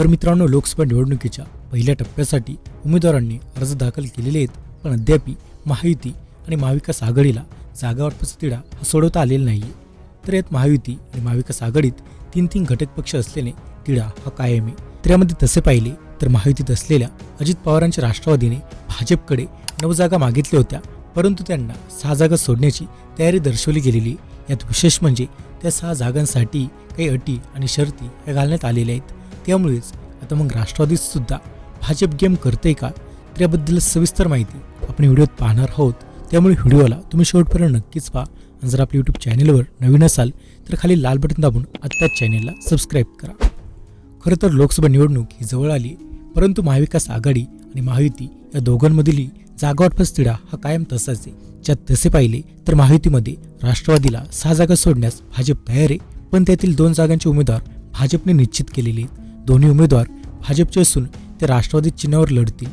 तर मित्रांनो लोकसभा निवडणुकीच्या पहिल्या टप्प्यासाठी उमेदवारांनी अर्ज दाखल केलेले आहेत पण अद्यापी महायुती आणि महाविकास आघाडीला जागावाटपाचा तिढा हा सोडवता आलेला नाही आहे तर यात महायुती आणि महाविकास आघाडीत तीन तीन घटक पक्ष असल्याने तिढा हा कायम आहे तर यामध्ये तसे पाहिले तर महायुतीत असलेल्या अजित पवारांच्या राष्ट्रवादीने भाजपकडे नऊ जागा मागितल्या होत्या परंतु त्यांना सहा जागा सोडण्याची तयारी दर्शवली गेलेली यात विशेष म्हणजे त्या सहा जागांसाठी काही अटी आणि शर्ती या घालण्यात आलेल्या आहेत. त्यामुळेच आता मग राष्ट्रवादीत सुद्धा भाजप गेम करते का? तर याबद्दल सविस्तर माहिती आपण व्हिडिओत पाहणार आहोत. त्यामुळे व्हिडिओला तुम्ही शेवटपर्यंत नक्कीच पहा. आणि जर आपल्या यूट्यूब चॅनेलवर नवीन असाल तर खाली लाल बटन दाबून आत्ताच चॅनेलला सबस्क्राईब करा. खरं तर लोकसभा निवडणूक ही जवळ आली परंतु महाविकास आघाडी आणि महायुती या दोघांमधील जागा तिढा हा कायम तसाच आहे. ज्यात तसे पाहिले तर महायुतीमध्ये राष्ट्रवादीला सहा जागा सोडण्यास भाजप तयार आहे पण त्यातील दोन जागांचे उमेदवार भाजपने निश्चित केलेले आहेत. दोन्ही उमेदवार भाजपचे असून ते राष्ट्रवादी चिन्हावर लढतील.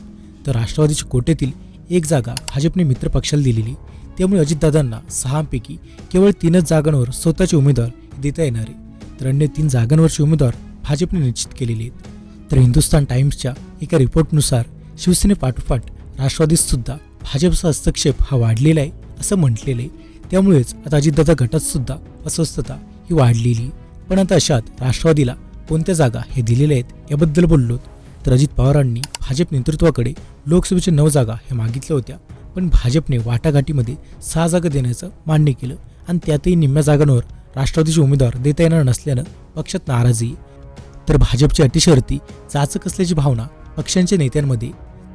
तर राष्ट्रवादीच्या कोटेतील एक जागा भाजपने मित्रपक्षाला दिलेली. त्यामुळे अजितदादांना सहापैकी केवळ तीनच जागांवर स्वतःचे उमेदवार देता येणार. आहे तर अन्य तीन जागांवरचे उमेदवार भाजपने निश्चित केलेले आहेत. तर हिंदुस्थान टाइम्सच्या एका रिपोर्टनुसार शिवसेनेपाठोपाठ राष्ट्रवादीतसुद्धा भाजपचा हस्तक्षेप हा वाढलेला आहे असं म्हटलेलं आहे. त्यामुळेच आता अजितदादा गटातसुद्धा अस्वस्थता ही वाढलेली. पण आता अशात राष्ट्रवादीला कोणत्या जागा हे दिलेल्या आहेत याबद्दल बोललो. तर अजित पवारांनी भाजप नेतृत्वाकडे लोकसभेच्या नऊ जागा हे मागितल्या होत्या. पण भाजपने वाटाघाटीमध्ये सहा जागा देण्याचं मान्य केलं आणि त्यातही निम्म्या जागांवर राष्ट्रवादीचे उमेदवार देता येणार नसल्यानं पक्षात नाराजी. तर भाजपची अटीशर्ती चाचक असल्याची भावना पक्षांच्या नेत्यांमध्ये.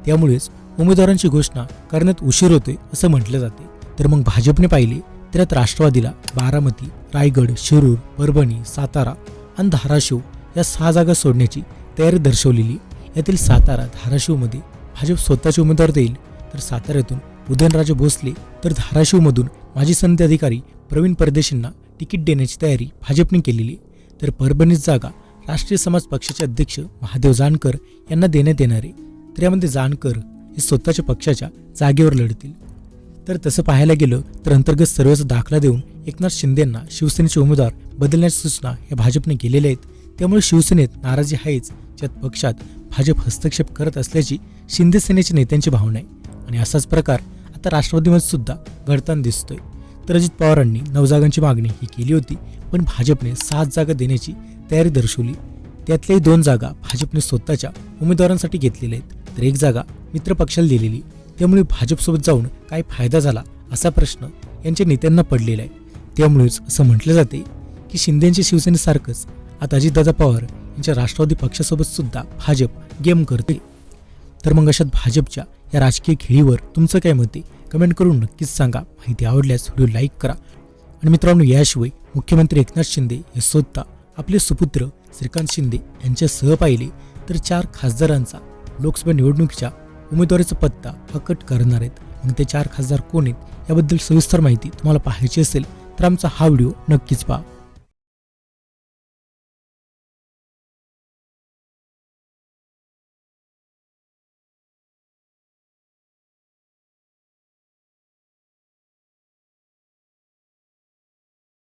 त्यामुळेच उमेदवारांची घोषणा करण्यात उशीर होतोय असं म्हटलं जाते. तर मग भाजपने पाहिले तर यात राष्ट्रवादीला बारामती रायगड शिरूर परभणी सातारा आणि धाराशिव या सहा जागा सोडण्याची तयारी दर्शवलेली. यातील सातारा धाराशिवमध्ये भाजप स्वतःचे उमेदवार देईल तर साताऱ्यातून उदयनराजे भोसले तर धाराशिवमधून माजी संत अधिकारी प्रवीण परदेशींना तिकीट देण्याची तयारी भाजपने केलेली. तर परभणीत जागा राष्ट्रीय समाज पक्षाचे अध्यक्ष महादेव जानकर यांना देण्यात येणार. आहे तर यामध्ये जानकर हे स्वतःच्या पक्षाच्या जागेवर लढतील. तर तसं पाहायला गेलं तर अंतर्गत सर्वचा दाखला देऊन एकनाथ शिंदेंना शिवसेनेचे उमेदवार बदलण्याच्या सूचना या भाजपने केलेल्या आहेत. त्यामुळे शिवसेनेत नाराजी आहेच ज्यात पक्षात भाजप हस्तक्षेप करत असल्याची शिंदे सेनेच्या नेत्यांची भावना आहे. आणि असाच प्रकार आता राष्ट्रवादीमध्ये सुद्धा घडताना दिसतोय. तर अजित पवारांनी नऊ जागांची मागणी ही केली होती पण भाजपने सात जागा देण्याची तयारी दर्शवली. त्यातल्याही दोन जागा भाजपने स्वतःच्या उमेदवारांसाठी घेतलेल्या आहेत. तर एक जागा मित्र पक्षाला दिलेली. त्यामुळे भाजपसोबत जाऊन काय फायदा झाला असा प्रश्न यांच्या नेत्यांना पडलेला आहे. त्यामुळेच असं म्हटलं जाते की शिंदेंच्या शिवसेनेसारखंच आता अजितदादा पवार यांच्या राष्ट्रवादी पक्षासोबत सुद्धा भाजप गेम करते. तर मग अशात भाजपच्या या राजकीय खेळीवर तुमचं काय मत आहे? कमेंट करून नक्कीच सांगा. माहिती आवडल्यास व्हिडिओ लाईक करा. आणि मित्रांनो याशिवाय मुख्यमंत्री एकनाथ शिंदे हे स्वतः आपले सुपुत्र श्रीकांत शिंदे यांच्यासह पाहिले तर चार खासदारांचा लोकसभा निवडणुकीच्या उमेदवारीचा पत्ता हा कट करणार आहेत. मग ते चार खासदार कोण आहेत? याबद्दल सविस्तर माहिती तुम्हाला पाहायची असेल तर आमचा हा व्हिडिओ नक्कीच पहा.